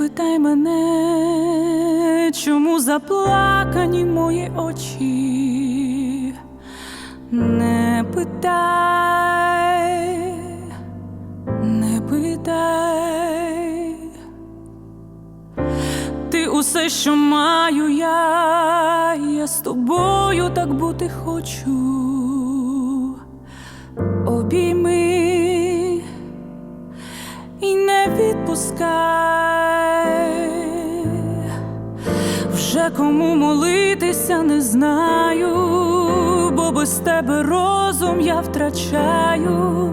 питай мене, чому заплакані мої очі. Не питай, не питай. Ти усе, що маю я, я з тобою так бути хочу. Обійми не відпускай. Вже кому молитися не знаю, бо без тебе розум я втрачаю.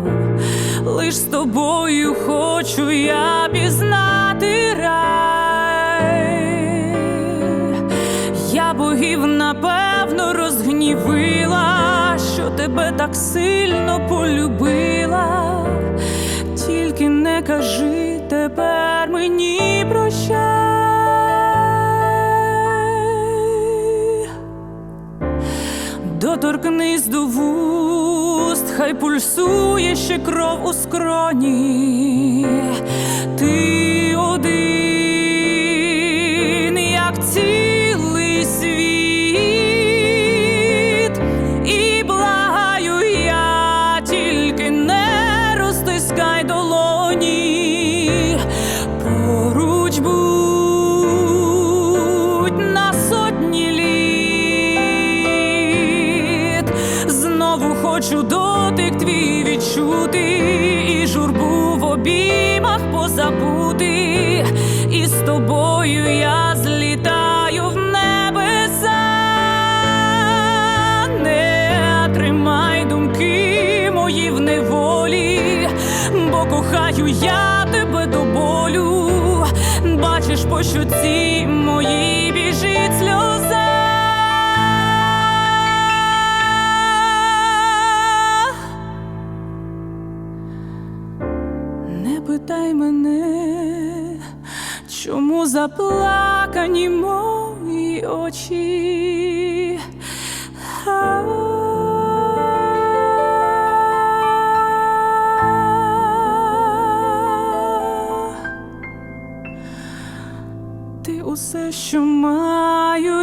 Лиш з тобою хочу я пізнати рай. Я богів напевно розгнівила, що тебе так сильно полюбила. Не кажи тепер мені прощай. Доторкнись до вуст, хай пульсує ще кров у скроні. Ти хочу дотик твій відчути, і журбу в обіймах позабути. І з тобою я злітаю в небеса. Не тримай думки мої в неволі, бо кохаю я тебе до болю. Бачиш, по щоці мої біжить Не питай мене, чому заплакані мої очі. Ти усе, що маєш.